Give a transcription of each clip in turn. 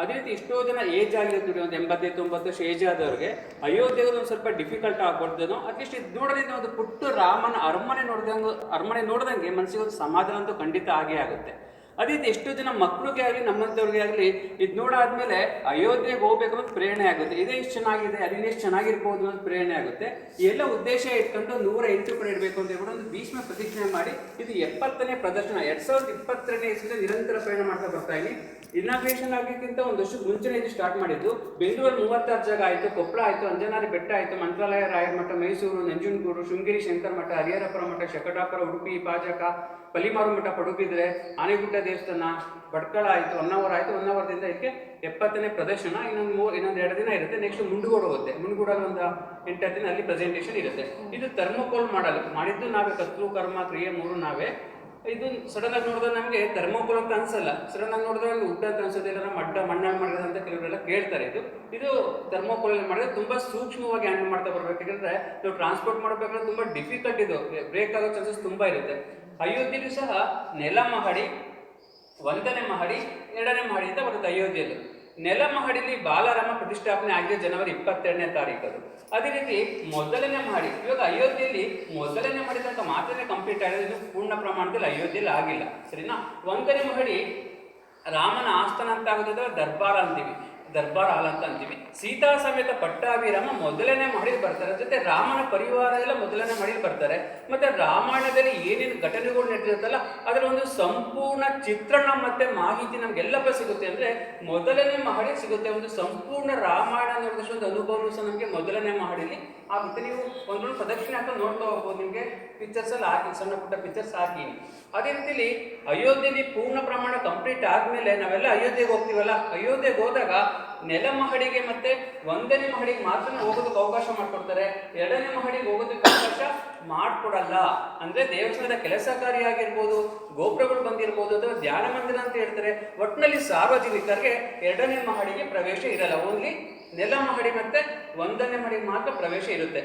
ಅದೇ ರೀತಿ ಎಷ್ಟೋ ಜನ ಏಜ್ ಆಗಿರ್ತೀವಿ ಒಂದು ಎಂಬತ್ತೈದು ತೊಂಬತ್ತು ವರ್ಷ ಏಜ್ ಆದವ್ರಿಗೆ ಅಯೋಧ್ಯೆಗೆ ಒಂದು ಸ್ವಲ್ಪ ಡಿಫಿಕಲ್ಟ್ ಆಗ್ಬಾರ್ದೇನೋ ಅಟ್ಲೀಸ್ಟ್ ಇದು ನೋಡೋದ್ರಿಂದ ಒಂದು ಪುಟ್ಟ ರಾಮನ ಅರಮನೆ ನೋಡಿದಂಗೆ ಅರಮನೆ ನೋಡಿದಂಗೆ ಮನಸ್ಸಿಗೆ ಒಂದು ಸಮಾಧಾನ ಅಂತೂ ಖಂಡಿತ ಆಗೇ ಆಗುತ್ತೆ. ಅದೇ ರೀತಿ ಎಷ್ಟೋ ಜನ ಮಕ್ಳಿಗೆ ಆಗಲಿ, ನಮ್ಮಂಥವ್ರಿಗೆ ಆಗಲಿ, ಇದು ನೋಡಾದ್ಮೇಲೆ ಅಯೋಧ್ಯೆಗೆ ಹೋಗ್ಬೇಕು ಅನ್ನೋದು ಪ್ರೇರಣೆ ಆಗುತ್ತೆ. ಇದೇ ಎಷ್ಟು ಚೆನ್ನಾಗಿದೆ ಅಲ್ಲಿ ಎಷ್ಟು ಚೆನ್ನಾಗಿರ್ಬೋದು ಅನ್ನೋದು ಪ್ರೇರಣೆ ಆಗುತ್ತೆ. ಎಲ್ಲ ಉದ್ದೇಶ ಇಟ್ಕೊಂಡು ನೂರ ಎಂಟು ಕಡೆ ಇಡಬೇಕು ಅಂತ ಹೇಳ್ಬಿಟ್ಟು ಒಂದು ಭೀಷ್ಮ ಪ್ರತಿಜ್ಞೆ ಮಾಡಿ ಇದು ಎಪ್ಪತ್ತನೇ ಪ್ರದರ್ಶನ. ಎರಡ್ ಸಾವಿರದ ಇಪ್ಪತ್ತನೇ ಇಸ್ವಿಯಲ್ಲಿ ನಿರಂತರ ಪ್ರಯಾಣ ಮಾಡ್ತಾ ಬರ್ತಾ ಇದ್ದೀನಿ. ಇನಾಗ್ರೇಷನ್ ಒಂದು ವರ್ಷ ಮುಂಚೆನೇ ಇದು ಸ್ಟಾರ್ಟ್ ಮಾಡಿದ್ದು. ಬೆಂಗಳೂರು ಮೂವತ್ತಾರು ಜಾಗ ಆಯಿತು ಕೊಪ್ಪಳ ಆಯಿತು, ಅಂಜನಾರಿ ಬೆಟ್ಟ ಆಯಿತು, ಮಂತ್ರಾಲಯ, ರಾಯರ ಮಠ, ಮೈಸೂರು, ನಂಜನಗೂಡು, ಶೃಂಗೇರಿ ಶಂಕರ ಮಠ ಹರಿಹರಪುರ ಮಠ, ಶಕಟಾಪುರ, ಉಡುಪಿ, ಪಾಜಕ, ಪಲಿಮಾರು ಮಠ ಪಡುಬಿದ್ರೆ, ಆನೆಗುಡ್ಡ ದೇವಸ್ಥಾನ ಭಟ್ಕಳ ಆಯಿತು ಹೊನ್ನಾವರ ಆಯಿತು ಹೊನ್ನಾವರದಿಂದ ಇದಕ್ಕೆ ಎಪ್ಪತ್ತನೇ ಪ್ರದರ್ಶನ, ಇನ್ನೊಂದು ಮೂರು ಇನ್ನೊಂದು ಎರಡು ದಿನ ಇರುತ್ತೆ ನೆಕ್ಸ್ಟ್ ಮುಂಡುಗೋಡು ಹೋಗುತ್ತೆ. ಮುಂಡುಗೋಡಲ್ಲಿ ಒಂದು ಎಂಟು ದಿನ ಅಲ್ಲಿ ಪ್ರೆಸೆಂಟೇಷನ್ ಇರುತ್ತೆ. ಇದು ಥರ್ಮೋಕೋಲ್ ಮಾಡಲ್ ಮಾಡಿದ್ದು ನಾವೇ ಕತ್ರು ಕರ್ಮ, ಕ್ರಿಯೆ ಮೂರು ನಾವೇ. ಇದು ಸಡನ್ ಆಗಿ ನೋಡಿದ್ರೆ ನಮಗೆ ಥರ್ಮೋಕೋಲ್ ಅಂತ ಅನ್ಸಲ್ಲ. ಸಡನ್ ಆಗಿ ನೋಡಿದ್ರೆ ನಮ್ಗೆ ಉಡ್ಡ ಅಂತ ಅನ್ಸುತ್ತೆ ಇಲ್ಲ ಮಡ್ಡ ಮಣ್ಣಲ್ಲಿ ಮಾಡಿದ ಅಂತ ಕೆಲವರೆಲ್ಲ ಕೇಳ್ತಾರೆ ಇದು. ಇದು ಥರ್ಮೋಕೋಲ್ ಮಾಡಿದ್ರೆ ತುಂಬಾ ಸೂಕ್ಷ್ಮವಾಗಿ ಹ್ಯಾಂಡಲ್ ಮಾಡ್ತಾ ಬರ್ಬೇಕು. ಯಾಕಂದ್ರೆ ನೀವು ಟ್ರಾನ್ಸ್ಪೋರ್ಟ್ ಮಾಡಬೇಕಾದ್ರೆ ತುಂಬಾ ಡಿಫಿಕಲ್ಟ್ ಇದು. ಬ್ರೇಕ್ ಆಗೋ ಚಾನ್ಸಸ್ ತುಂಬಾ ಇರುತ್ತೆ. ಅಯೋಧ್ಯೆಯಲ್ಲಿ ಸಹ ನೆಲ ಮಹಡಿ ಒಂದನೇ ಮಹಡಿ ಎರಡನೇ ಮಹಡಿ ಅಂತ ಬರುತ್ತೆ ಅಯೋಧ್ಯೆಯಲ್ಲಿ. ನೆಲ ಮಹಡಿಲಿ ಬಾಲರಾಮ ಪ್ರತಿಷ್ಠಾಪನೆ ಆಗಿದೆ ಜನವರಿ ಇಪ್ಪತ್ತೆರಡನೇ ತಾರೀಕು ಅದು ರೀತಿ ಮೊದಲನೇ ಮಹಡಿ, ಇವಾಗ ಅಯೋಧ್ಯೆಯಲ್ಲಿ ಮೊದಲನೇ ಮಹಡಿ ತನಕ ಮಾತ್ರನೇ ಕಂಪ್ಲೀಟ್ ಆಗಿದೆ ಇದು ಪೂರ್ಣ ಪ್ರಮಾಣದಲ್ಲಿ ಅಯೋಧ್ಯೆಯಲ್ಲಿ ಆಗಿಲ್ಲ. ಸರಿನಾ? ಒಂದನೇ ಮಹಡಿ ರಾಮನ ಆಸ್ಥಾನ ಅಂತ ಆಗುತ್ತೆ ದರ್ಬಾರ ಅಂತೀವಿ. ದರ್ಬಾರ್ ಹಾಲ್ ಅಂತ ಅಂತೀವಿ. ಸೀತಾ ಸಮೇತ ಪಟ್ಟಾಭಿರಾಮ ಮೊದಲನೇ ಮಹಡಿಗೆ ಬರ್ತಾರೆ. ಜೊತೆ ರಾಮನ ಪರಿವಾರ ಎಲ್ಲ ಮೊದಲನೇ ಮಹಡಿಗೆ ಬರ್ತಾರೆ. ಮತ್ತೆ ರಾಮಾಯಣದಲ್ಲಿ ಏನೇನು ಘಟನೆಗಳು ನಡೆದಿರುತ್ತಲ್ಲ ಅದರ ಒಂದು ಸಂಪೂರ್ಣ ಚಿತ್ರಣ ಮತ್ತೆ ಮಾಹಿತಿ ನಮ್ಗೆಲ್ಲಪ್ಪ ಸಿಗುತ್ತೆ. ಅಂದ್ರೆ ಮೊದಲನೇ ಮಹಡಿ ಸಿಗುತ್ತೆ. ಒಂದು ಸಂಪೂರ್ಣ ರಾಮಾಯಣ ನಿರ್ದೇಶ ಒಂದು ಅನುಭವ ಸಹ ನಮಗೆ ಮೊದಲನೇ ಮಹಡಿಲಿ ಆಗುತ್ತೆ. ನೀವು ಒಂದೊಂದು ಪ್ರದಕ್ಷಿಣೆ ಹಾಕೊಂಡು ನೋಡ್ತಾ ಹೋಗ್ಬೋದು ನಿಮಗೆ. ಪಿಕ್ಚರ್ಸ್ ಅಲ್ಲಿ ಹಾಕಿ, ಸಣ್ಣ ಪುಟ್ಟ ಪಿಕ್ಚರ್ಸ್ ಹಾಕಿ. ಅದೇ ರೀತಿಲಿ ಅಯೋಧ್ಯೆಯಲ್ಲಿ ಪೂರ್ಣ ಪ್ರಮಾಣ ಕಂಪ್ಲೀಟ್ ಆದ್ಮೇಲೆ ನಾವೆಲ್ಲ ಅಯೋಧ್ಯೆಗೆ ಹೋಗ್ತೀವಲ್ಲ. ಅಯೋಧ್ಯೆಗೆ ಹೋದಾಗ ನೆಲ ಮಹಡಿಗೆ ಮತ್ತೆ ಒಂದನೇ ಮಹಡಿಗೆ ಮಾತ್ರ ಹೋಗೋದಕ್ಕೆ ಅವಕಾಶ ಮಾಡಿಕೊಡ್ತಾರೆ. ಎರಡನೇ ಮಹಡಿಗೆ ಹೋಗೋದಕ್ಕೆ ಅವಕಾಶ ಮಾಡ್ಕೊಡಲ್ಲ. ಅಂದ್ರೆ ದೇವಸ್ಥಾನದ ಕೆಲಸ ಕಾರ್ಯ ಆಗಿರ್ಬೋದು ಗೋಪುರಗಳು ಬಂದಿರ್ಬೋದು ಅಥವಾ ಧ್ಯಾನ ಮಂದಿರ ಅಂತ ಹೇಳ್ತಾರೆ ಒಟ್ಟಿನಲ್ಲಿ ಸಾರ್ವಜನಿಕರಿಗೆ ಎರಡನೇ ಮಹಡಿಗೆ ಪ್ರವೇಶ ಇರಲ್ಲ. ಓನ್ಲಿ ನೆಲ ಮಹಡಿ ಮತ್ತೆ ಒಂದನೇ ಮಹಡಿಗೆ ಮಾತ್ರ ಪ್ರವೇಶ ಇರುತ್ತೆ.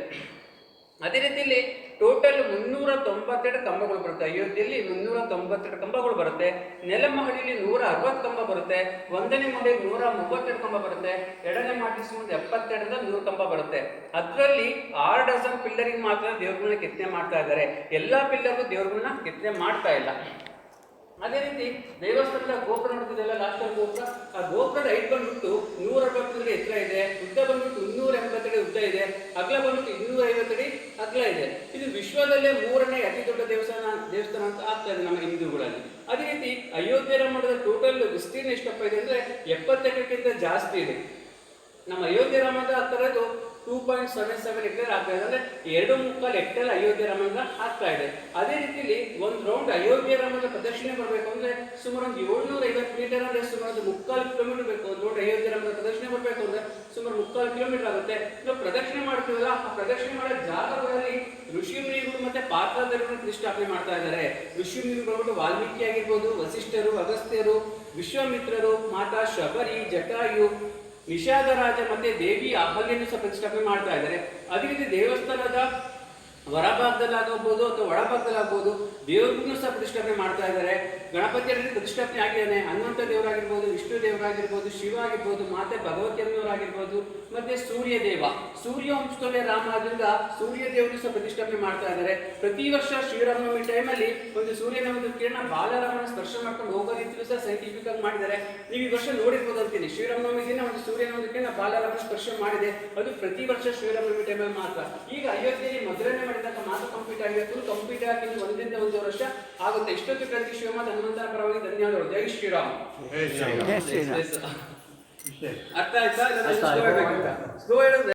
ಅದೇ ರೀತಿಯಲ್ಲಿ ಟೋಟಲ್ ಮುನ್ನೂರ ತೊಂಬತ್ತೆರಡು ಕಂಬಗಳು ಬರುತ್ತೆ. ಅಯೋಧ್ಯೆಯಲ್ಲಿ ಮುನ್ನೂರ ತೊಂಬತ್ತೆರಡು ಕಂಬಗಳು ಬರುತ್ತೆ. ನೆಲಮಹಡಿಯಲ್ಲಿ ನೂರ ಅರವತ್ತು ಕಂಬ ಬರುತ್ತೆ. ಒಂದನೇ ಮಹಡಿಯಲ್ಲಿ ನೂರ ಮೂವತ್ತೆರಡು ಕಂಬ ಬರುತ್ತೆ. ಎರಡನೇ ಮಹಡಿ ಸುಮಾರು ಎಪ್ಪತ್ತೆರಡರಿಂದ ನೂರು ಕಂಬ ಬರುತ್ತೆ. ಅದರಲ್ಲಿ ಆರು ಡಜನ್ ಪಿಲ್ಲರಿಗೆ ಮಾತ್ರ ದೇವ್ರಗಳನ್ನ ಕೆತ್ತನೆ ಮಾಡ್ತಾ ಇದ್ದಾರೆ. ಎಲ್ಲಾ ಪಿಲ್ಲರ್ಗೂ ದೇವ್ರಗಳನ್ನ ಕೆತ್ತನೆ ಮಾಡ್ತಾ ಇಲ್ಲ. ಅದೇ ರೀತಿ ದೇವಸ್ಥಾನದ ಗೋಪುರ ನೋಡ್ತಿದ್ದೆಲ್ಲ ಲಾಸ್ಟ್ ಗೋಪುರ? ಆ ಗೋಪುರದ ಹೈಟ್ ಬಂದ್ಬಿಟ್ಟು ನೂರ ಅರವತ್ತು ಎತ್ತರ ಇದೆ. ಉದ್ದ ಬಂದ್ಬಿಟ್ಟು ಇನ್ನೂರ ಎಂಬತ್ತೆರಡು ಉದ್ದ ಇದೆ. ಅಗಲ ಬಂದ್ಬಿಟ್ಟು ಇದೆ. ಇದು ವಿಶ್ವದಲ್ಲೇ ಮೂರನೇ ಅತಿ ದೊಡ್ಡ ದೇವಸ್ಥಾನ ದೇವಸ್ಥಾನ ಅಂತ ಇದೆ ನಮ್ಮ ಹಿಂದೂಗಳಲ್ಲಿ. ಅದೇ ರೀತಿ ಅಯೋಧ್ಯೆ ರಾಮದ ಟೋಟಲ್ ವಿಸ್ತೀರ್ಣ ಎಷ್ಟಪ್ಪ ಇದೆ ಅಂದ್ರೆ ಎಪ್ಪತ್ತೆರಡಕ್ಕಿಂತ ಜಾಸ್ತಿ ಇದೆ. ನಮ್ಮ ಅಯೋಧ್ಯೆ ರಾಮದ ಹತ್ತಿರದು two point seven seven hectare ಆಗ್ತಾ ಇದೆ. ಅಂದ್ರೆ ಎರಡು ಮುಕ್ಕಾಲು ಹೆಕ್ಟೇರ್ ಅಯೋಧ್ಯೆ ರಾಮದ ಆಗ್ತಾ ಇದೆ. ಅದೇ ರೀತಿಲಿ ಒಂದು ರೌಂಡ್ ಅಯೋಧ್ಯೆ ರಾಮದ ಪ್ರದಕ್ಷಿಣೆ ಬರಬೇಕು ಅಂದ್ರೆ ಸುಮಾರು ಒಂದು ಏಳ್ನೂರ ಐವತ್ತು ಮೀಟರ್ ಅಂದ್ರೆ ಸುಮಾರು ಮುಕ್ಕಾಲು ಕಿಲೋಮೀಟರ್ ಬೇಕು. ಒಂದು ರೌಂಡ್ ಅಯೋಧ್ಯೆ ರಾಮದ ಪ್ರದಕ್ಷಿಣೆ ಬರಬೇಕು ಅಂದ್ರೆ ಕಿಲೋಮೀಟರ್ ಆಗುತ್ತೆ. ನಾವು ಪ್ರದಕ್ಷಿಣೆ ಮಾಡ್ತೀವಲ್ಲ, ಆ ಪ್ರದಕ್ಷಿಣೆ ಮಾಡೋ ಜಾಗಗಳಲ್ಲಿ ಋಷಿ ಮುನಿಗಳು ಮತ್ತೆ ಪಾತ್ರಧಾರಿಗಳು ಪ್ರತಿಷ್ಠಾಪನೆ ಮಾಡ್ತಾ ಇದ್ದಾರೆ. ಋಷಿ ಮುನಿಗಳು ವಾಲ್ಮೀಕಿ ಆಗಿರ್ಬೋದು ವಸಿಷ್ಠರು, ಅಗಸ್ತ್ಯರು, ವಿಶ್ವಾಮಿತ್ರರು, ಮಾತಾ ಶಬರಿ, ಜಟಾಯು, ನಿಷಾದರಾಜ ಮತ್ತೆ ದೇವಿ ಅಬ್ಬಗೆಯನ್ನು ಸಹ ಪ್ರತಿಷ್ಠಾಪನೆ ಮಾಡ್ತಾ ಇದ್ದಾರೆ. ಅದೇ ರೀತಿ ದೇವಸ್ಥಾನದ ಹೊರಭಾಗದಲ್ಲಾಗಬಹುದು ಅಥವಾ ಒಳಭಾಗದಲ್ಲಾಗಬಹುದು ದೇವ್ರಿಗೂ ಸಹ ಪ್ರತಿಷ್ಠಾಪನೆ ಮಾಡ್ತಾ ಇದ್ದಾರೆ. ಗಣಪತಿಯಲ್ಲಿ ಪ್ರತಿಷ್ಠಾಪನೆ ಆಗಿದ್ದಾನೆ. ಹನುಮಂತ ದೇವರಾಗಿರ್ಬೋದು, ವಿಷ್ಣು ದೇವರಾಗಿರ್ಬೋದು, ಶಿವ ಆಗಿರ್ಬೋದು, ಮಾತೆ ಭಗವತಿಯಮ್ಮನವರಾಗಿರ್ಬೋದು, ಮತ್ತೆ ಸೂರ್ಯ ದೇವ. ಸೂರ್ಯ ವಂಶದಲ್ಲೇ ರಾಮ, ಆದ್ರಿಂದ ಸೂರ್ಯ ದೇವರು ಸಹ ಪ್ರತಿಷ್ಠಾಪನೆ ಮಾಡ್ತಾ ಇದ್ದಾರೆ. ಪ್ರತಿ ವರ್ಷ ಶ್ರೀರಾಮನವಮಿ ಟೈಮಲ್ಲಿ ಒಂದು ಸೂರ್ಯನ ಒಂದು ಕಿರಣ ಬಾಲರಾಮನ ಸ್ಪರ್ಶ ಮಾಡ್ಕೊಂಡು ಹೋಗೋ ರೀತಿಯೂ ಸಹ ಸೈಂಟಿಫಿಕ್ ಆಗಿ ಮಾಡಿದ್ದಾರೆ. ನೀವು ಈ ವರ್ಷ ನೋಡಿರ್ಬೋದು ಅಂತೀನಿ. ಶ್ರೀರಾಮನವಮಿ ದಿನ ಒಂದು ಸೂರ್ಯನ ಒಂದು ಕಿರಣ ಬಾಲರಾಮನ ಸ್ಪರ್ಶ ಮಾಡಿದೆ. ಅದು ಪ್ರತಿ ವರ್ಷ ಶ್ರೀರಾಮನವಮಿ ಟೈಮಲ್ಲಿ ಮಾತ್ರ. ಈಗ ಅಯೋಧ್ಯೆಯಲ್ಲಿ ಮೊದಲನೇ ಮಾಡಿದಾಗ ಮಾತ್ರ ಕಂಪ್ಲೀಟ್ ಆಗಿದೆ ಫುಲ್ ಕಂಪ್ಲೀಟ್ ಆಗಿ ಒಂದಿಂದ ಒಂದರಿಂದ ಒಂದು ವರ್ಷ ಆಗುತ್ತೆ. ಇಷ್ಟೊತ್ತು ಕಳೆದ ಶಿವಮಾತ ಹನುಮಂತನ ಪರವಾಗಿ ಧನ್ಯವಾದಗಳು. ಜೈ ಶ್ರೀರಾಮ್. ಅರ್ಥ ಆಯ್ತಾ. ಸ್ಲೋ ಹೇಳಿದ್ರೆ